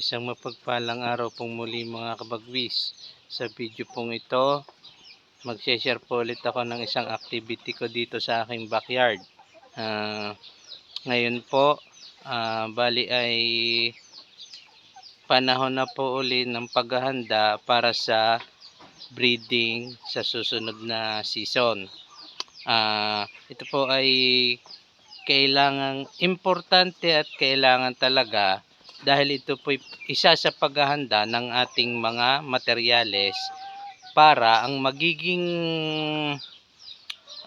Isang mapagpalang araw pong muli mga kabagwis. Sa video pong ito, mag-share po ulit ako ng isang activity ko dito sa aking backyard. Ah, ngayon po, ah, bali ay panahon na po uli ng paghahanda para sa breeding sa susunod na season. Ah, ito po ay kailangan importante at kailangan talaga dahil ito po isa sa paghahanda ng ating mga materyales para ang magiging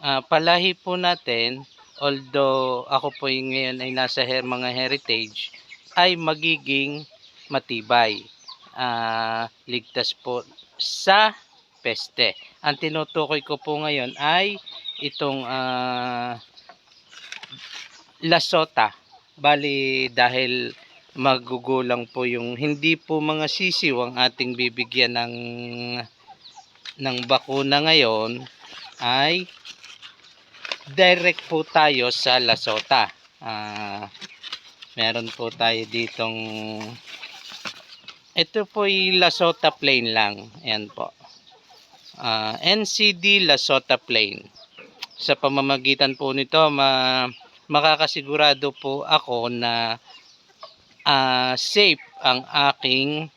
ah, palahi po natin although ako po ngayon ay nasa her- mga heritage ay magiging matibay Ah, ligtas po sa peste. Ang tinutukoy ko po ngayon ay itong ah, lasota. Bali dahil magugulang po yung hindi po mga sisiw ang ating bibigyan ng ng bakuna ngayon ay direct po tayo sa lasota. Ah meron po tayo ditong ito po yung lasota plain lang. Ayan po. Ah, NCD lasota plain. Sa pamamagitan po nito ma makakasigurado po ako na ah, safe ang aking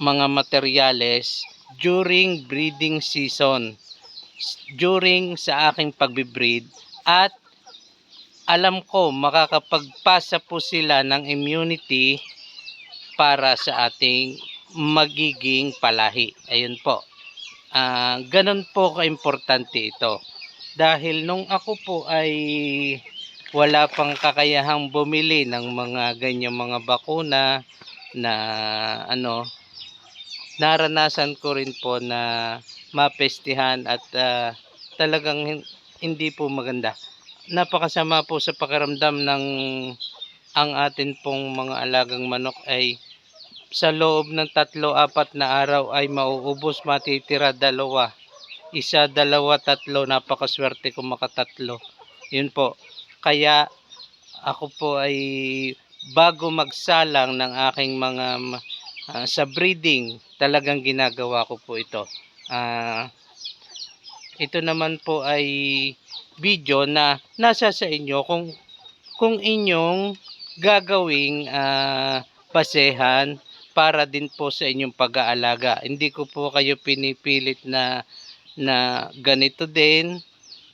mga materyales during breeding season during sa aking pagbibreed at alam ko makakapagpasa po sila ng immunity para sa ating magiging palahi. Ayun po. Ah, ganun po kaimportante ito. Dahil nung ako po ay wala pang kakayahang bumili ng mga ganyang mga bakuna na ano naranasan ko rin po na mapestihan at ah, talagang hin- hindi po maganda. Napakasama po sa pakiramdam ng ang atin pong mga alagang manok ay sa loob ng tatlo, apat na araw ay mauubos, matitira dalawa. Isa, dalawa, tatlo, napakaswerte kung makatatlo. Yun po. Kaya ako po ay bago magsalang ng aking mga ah, sa breeding, talagang ginagawa ko po ito. Ah, ito naman po ay video na nasa sa inyo kung kung inyong gagawing ah, basehan para din po sa inyong pag-aalaga. Hindi ko po kayo pinipilit na na ganito din,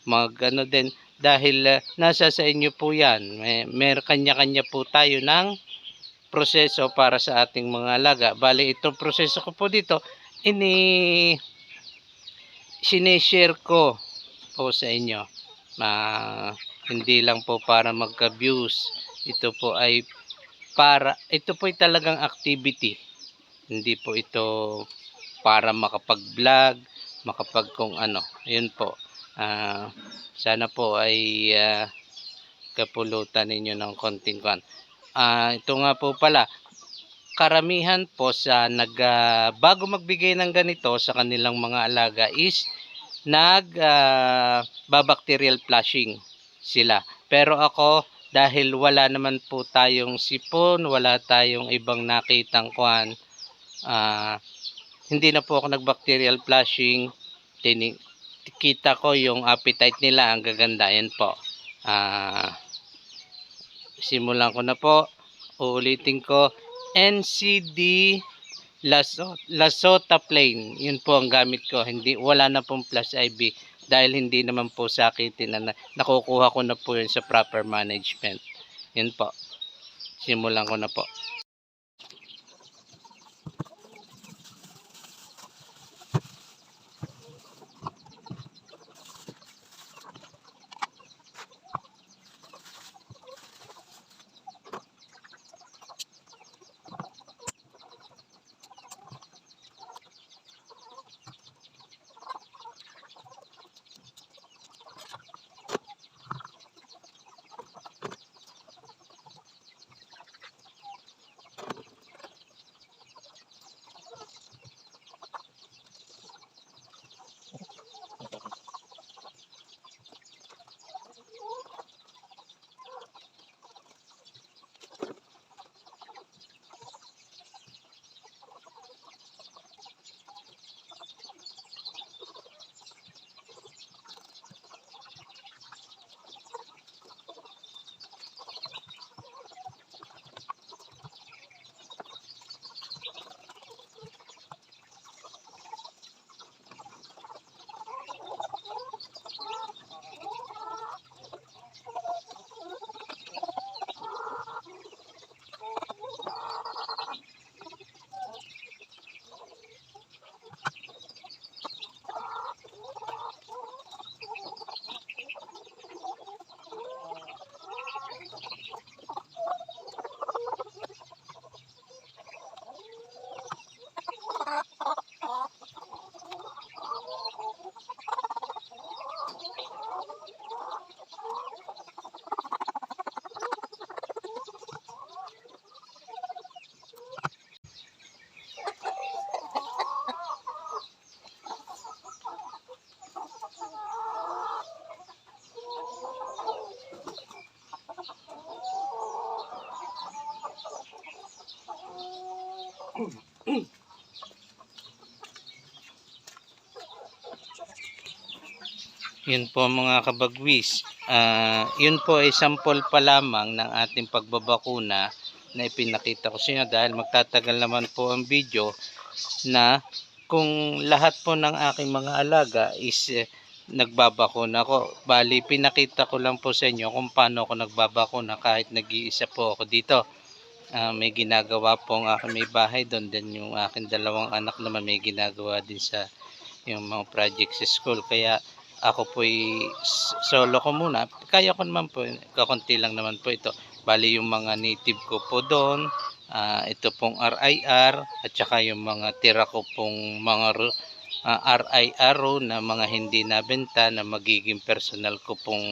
mag ano din dahil ah, nasa sa inyo po 'yan. May, may kanya-kanya po tayo ng proseso para sa ating mga alaga. Bali itong proseso ko po dito ini sineshare ko po sa inyo. Ma hindi lang po para magka-views. Ito po ay para ito po ay talagang activity. Hindi po ito para makapag-vlog, makapag kung ano. Ayun po. Ah, sana po ay ah, kapulutan ninyo ng konting kwan. Ah, ito nga po pala, karamihan po sa nag ah, bago magbigay ng ganito sa kanilang mga alaga is nag ah, babacterial flushing sila. Pero ako dahil wala naman po tayong sipon, wala tayong ibang nakitang kwan, ah, hindi na po ako nag-bacterial flushing. Tini kita ko yung appetite nila, ang gaganda. Yan po. Ah, simulan ko na po. Uulitin ko. NCD Laso, Lasota Plain. Yun po ang gamit ko. Hindi, wala na pong plus IB dahil hindi naman po sakitin na, na nakukuha ko na po yun sa proper management. Yun po. Simulan ko na po. Yun po mga kabagwis. Ah, yun po ay sample pa lamang ng ating pagbabakuna na ipinakita ko sa inyo dahil magtatagal naman po ang video na kung lahat po ng aking mga alaga is eh, nagbabakuna ko. Bali, pinakita ko lang po sa inyo kung paano ako nagbabakuna kahit nag-iisa po ako dito. Ah, may ginagawa po ang aking may bahay doon. Then yung aking dalawang anak naman may ginagawa din sa yung mga project sa school. Kaya ako po'y s- solo ko muna. Kaya ko naman po, kakunti lang naman po ito. Bali yung mga native ko po doon, ah, ito pong RIR, at saka yung mga tira ko pong mga ru- ah, RIR na mga hindi nabenta na magiging personal ko pong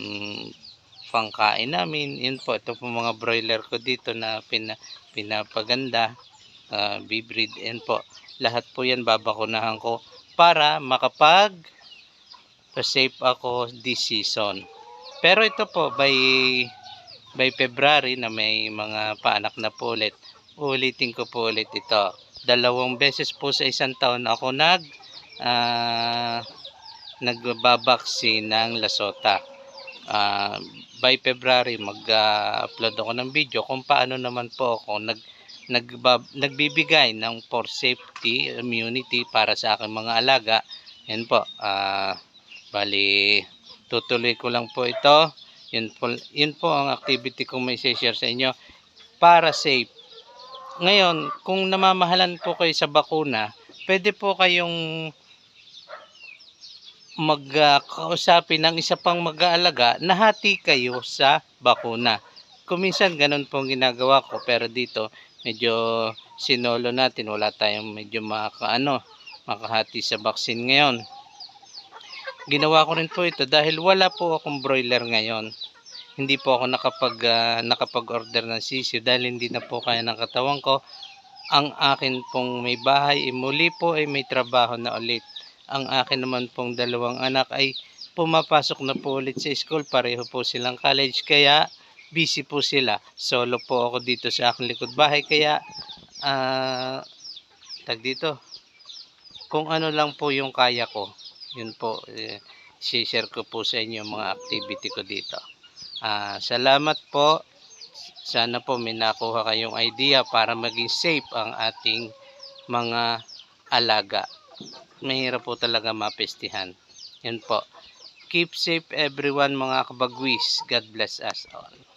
mm, pangkain namin. Yun po, ito po mga broiler ko dito na pina, pinapaganda, uh, bibreed, yan po. Lahat po yan babakunahan ko para makapag safe ako this season. Pero ito po by by February na may mga paanak na po ulit. Ulitin ko po ulit ito. Dalawang beses po sa isang taon ako nag ah nagbabaksin ng Lasota. Ah, by February mag-upload ako ng video kung paano naman po ako nag nagbab, nagbibigay ng for safety immunity para sa aking mga alaga. Yan po. Ah, bali tutuloy ko lang po ito. Yun po, yun po ang activity kong may share sa inyo para safe. Ngayon, kung namamahalan po kayo sa bakuna, pwede po kayong magkausapin ng isa pang mag-aalaga na hati kayo sa bakuna. Kuminsan ganun po ang ginagawa ko pero dito medyo sinolo natin wala tayong medyo makaano makahati sa vaccine ngayon. Ginawa ko rin po ito dahil wala po akong broiler ngayon. Hindi po ako nakapag ah, nakapag-order ng sisiyo dahil hindi na po kaya ng katawan ko. Ang akin pong may bahay, eh, muli po ay may trabaho na ulit. Ang akin naman pong dalawang anak ay pumapasok na po ulit sa school. Pareho po silang college kaya busy po sila. Solo po ako dito sa aking likod bahay kaya ah tag dito. Kung ano lang po yung kaya ko, yun po eh, share ko po sa inyo mga activity ko dito. Ah, salamat po. Sana po may nakuha kayong idea para maging safe ang ating mga alaga. Mahirap po talaga mapestihan. Yan po. Keep safe everyone mga kabagwis. God bless us all.